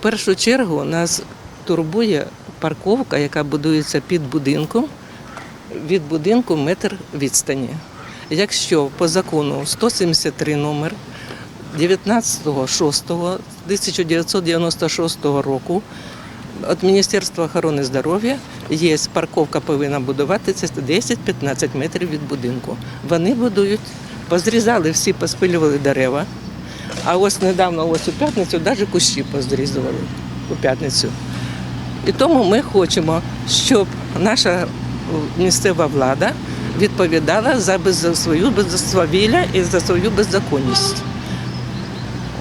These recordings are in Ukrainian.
Першу чергу нас турбує парковка, яка будується під будинком, від будинку метр відстані. Якщо по закону 173 номер 19.06.1996 року від Міністерства охорони здоров'я є парковка повинна будуватися 10-15 метрів від будинку. Вони будують, позрізали всі, поспилювали дерева. А ось недавно, ось у п'ятницю, навіть кущі позрізували у п'ятницю. І тому ми хочемо, щоб наша місцева влада відповідала за свою безсвавілля і за свою беззаконність.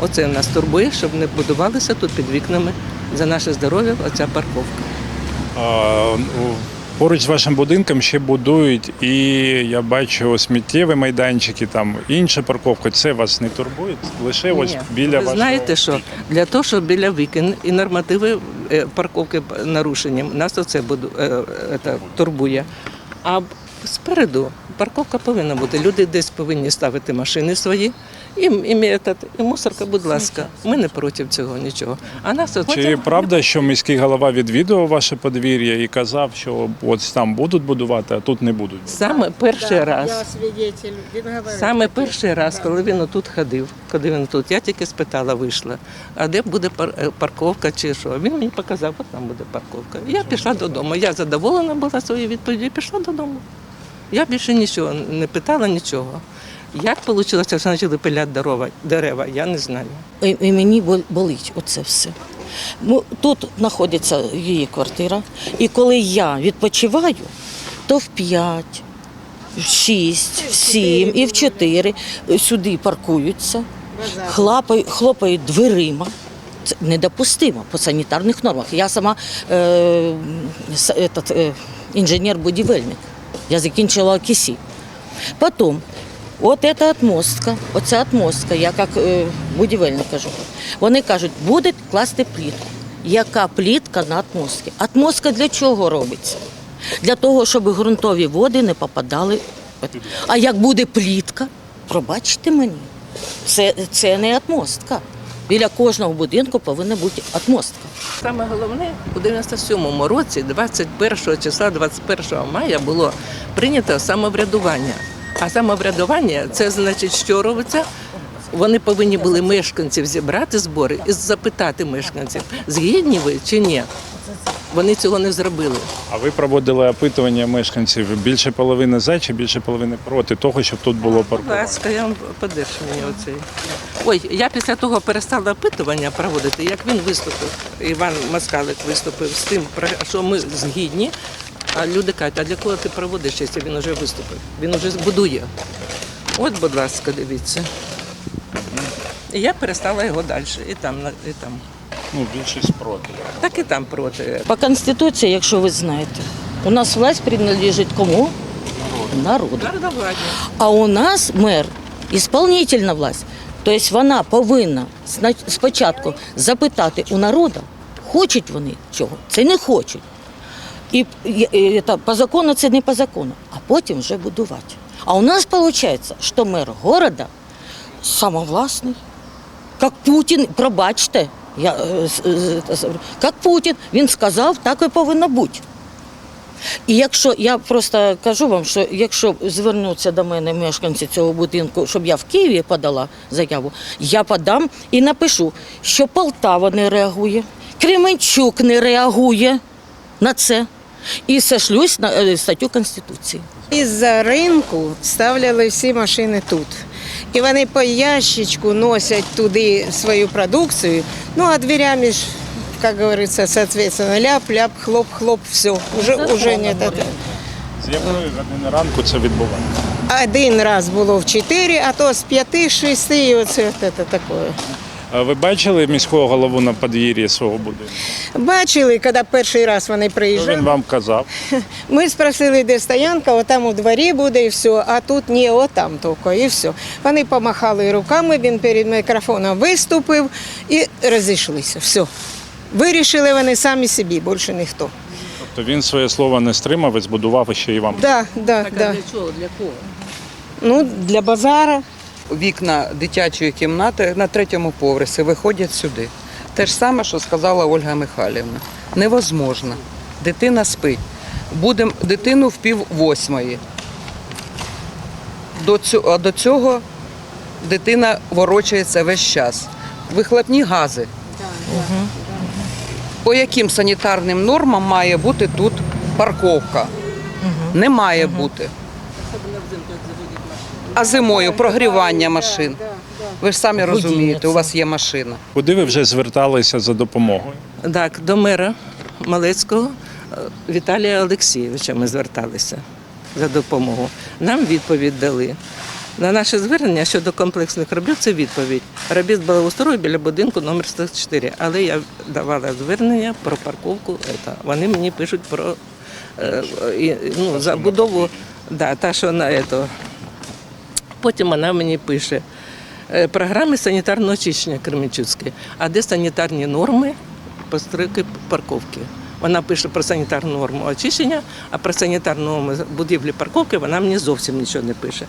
Оце нас турбує, щоб не будувалися тут під вікнами за наше здоров'я оця парковка. Поруч з вашим будинком ще будують, і я бачу сміттєві майданчики, там інша парковка. Це вас не турбує? Лише ось біля вашого... знаєте, що для того, щоб біля вікон і нормативи е, парковки нарушенням, нас оце буду, е, е, турбує. А спереду парковка повинна бути. Люди десь повинні ставити машини свої. І, і, і мусорка, будь ласка, ми не проти цього нічого. А нас оце Чи правда, що міський голова відвідував ваше подвір'я і казав, що от там будуть будувати, а тут не будуть? саме перший раз. Саме перший раз, коли він отут ходив, коли він тут, я тільки спитала, вийшла, а де буде е, парковка чи що? Він мені показав, от там буде парковка. Я пішла додому. Я задоволена була своєю відповіддю, пішла додому. Я більше нічого не питала нічого. Як вийшло, що почали пиляти дерева, я не знаю. І, мені бол- болить оце все. Ну, тут знаходиться її квартира, і коли я відпочиваю, то в 5, в 6, в 7 і в 4 сюди паркуються, хлопають, хлопають дверима. Це недопустимо по санітарних нормах. Я сама е, е, інженер-будівельник. Я закінчила КІСІ. Потім, от ця отмостка, оця отмостка, я як е, будівельник кажу, вони кажуть, будуть класти плітку. Яка плітка на отмостці? Отмостка для чого робиться? Для того, щоб ґрунтові води не попадали. А як буде плітка, пробачте мені, це, це не отмостка. Біля кожного будинку повинна бути атмостка. Саме головне, у 97-му році, 21 числа, 21 мая, було прийнято самоврядування. А самоврядування це значить, що робиться. Вони повинні були мешканців зібрати збори і запитати мешканців, згідні ви чи ні. Вони цього не зробили. А ви проводили опитування мешканців більше половини за чи більше половини проти того, щоб тут було Будь паркування? ласка, я вам подержу мені оцей. Ой, я після того перестала опитування проводити, як він виступив. Іван Москалик виступив з тим, про- що ми згідні. А люди кажуть, а для кого ти проводиш, якщо він вже виступив? Він вже будує. От, будь ласка, дивіться. І я перестала його далі. І там, на- і там. Ну, більшість проти. Так і там проти. По Конституції, якщо ви знаєте, у нас власть принадлежить кому? Народу. Народовладні. А у нас мер ісполнительна власть. Тобто вона повинна спочатку запитати у народу, хочуть вони чого, це не хочуть. І, і, і та, по закону це не по закону, а потім вже будувати. А у нас виходить, що мер города самовласний, як Путін, пробачте, я, е, як Путін, він сказав, так і повинно бути. І якщо я просто кажу вам, що якщо звернуться до мене мешканці цього будинку, щоб я в Києві подала заяву, я подам і напишу, що Полтава не реагує, Кременчук не реагує на це. І сошлюсь на е, статтю Конституції. Із-за ринку ставляли всі машини тут. І вони по ящичку носять туди свою продукцію. Ну а дверями ж, як говориться, соответственно, ляп-ляп, хлоп-хлоп, все. Уже, уже не те. З якої години ранку це відбувається? Один раз було в 4, а то з 5-6, і оце те таке. А Ви бачили міського голову на подвір'ї свого будинку? Бачили, коли перший раз вони Що приїжджали. він вам казав? Ми спросили, де стоянка, отам у дворі буде і все, а тут ні, отам тільки, і все. Вони помахали руками, він перед мікрофоном виступив і розійшлися. Все. Вирішили вони самі собі, більше ніхто. Тобто він своє слово не стримав і збудував ще і вам. Да, да, Так, а для чого? Для кого? Ну, для базара. Вікна дитячої кімнати на третьому поверсі виходять сюди. Те ж саме, що сказала Ольга Михайлівна. Невозможно. Дитина спить. Будемо дитину в пів восьмої. До цього, а до цього дитина ворочається весь час. Вихлопні гази. По яким санітарним нормам має бути тут парковка? Не має бути. А зимою прогрівання машин. Ви ж самі розумієте, у вас є машина. Куди ви вже зверталися за допомогою? Так, до мера Малецького е, Віталія Олексійовича ми зверталися за допомогою. Нам відповідь дали. На наше звернення щодо комплексних робіт це відповідь. Робіт благоустрою біля будинку номер 104. Але я давала звернення про парковку. Вони мені пишуть про е, ну, забудову, да, та, що на ето. Потім вона мені пише е, програми санітарного очищення Кременчуцьке. А де санітарні норми постройки парковки? Вона пише про санітарну норму очищення, а про санітарну норму будівлі парковки вона мені зовсім нічого не пише.